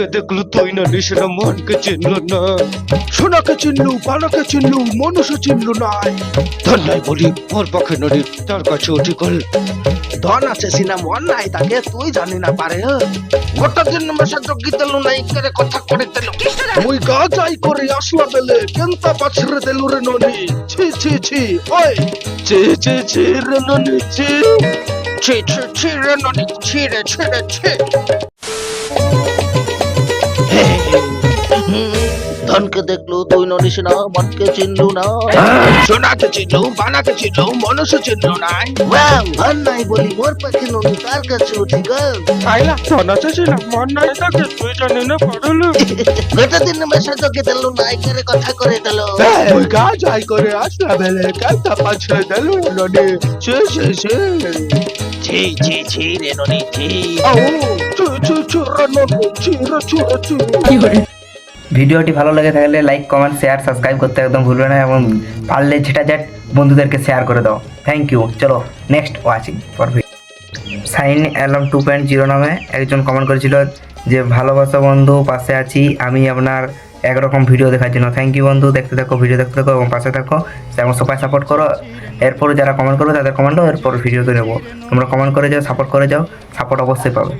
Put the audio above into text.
ধনকে দেখলু তুই না নিশানা মনকে চিনল না। সোনাকে চিনলু পানাকে চিনলু, মনুষ্য চিনলু নাই। ধন নাই বলি মোর পক্ষে নদী তার কাছে উঠি কল। ধন আছে সিনা মন নাই তাকে, তুই জানি না পারে। গোটা দিন মেশা জগি তেলু নাই, করে কথা করে তেলু। মুই গা যাই করে, আসলা বেলে, কেনতা পাছরে দেলু রে ননি? ছি ছি ছি, ওই। চে চে চে রে ননি চে ছি ছি ছি রে ননি, ছি রে ছি রে, ছি। ধনকে দেখলু তুই নড়িস না মনকে চিনলু না। সোনাকে চিনলু পানাকে চিনলু মনুষ্য চিনলু নাই। ধন নাই বলি মোর পাখি ননি তার কাছে উঠি গল আইলা ধন আছে সিনা মন নাই তাকে তুই জানি না পারলু গোটা দিন মেশা জগি তেলু নাই করে কথা করে গা যাই আসলা বেলে দেলু ছি ছি ছি। রে ছি। রে ছি রে রে ভিডিওটি ভালো লাগে থাকলে লাইক কমেন্ট শেয়ার সাবস্ক্রাইব করতে একদম ভুলবে না এবং পারলে ঝেটা ঝেট বন্ধুদেরকে শেয়ার করে দাও। থ্যাংক ইউ চলো next watching for sign Alam two point zero নামে একজন কমেন্ট করেছিল যে, ভালোবাসা বন্ধু, পাশে আছি। আমি আপনার একরকম ভিডিও দেখার জন্য থ্যাংক ইউ বন্ধু। দেখতে থাকো ভিডিও দেখতে থাকো এবং পাশে থাকো। এবং সবাই সাপোর্ট করো। এরপরে যারা কমেন্ট করবে, তাদের কমেন্টও এরপর ভিডিও ভিডিওতে নেব। তোমরা কমেন্ট করে যাও সাপোর্ট করে যাও। সাপোর্ট অবশ্যই পাবে।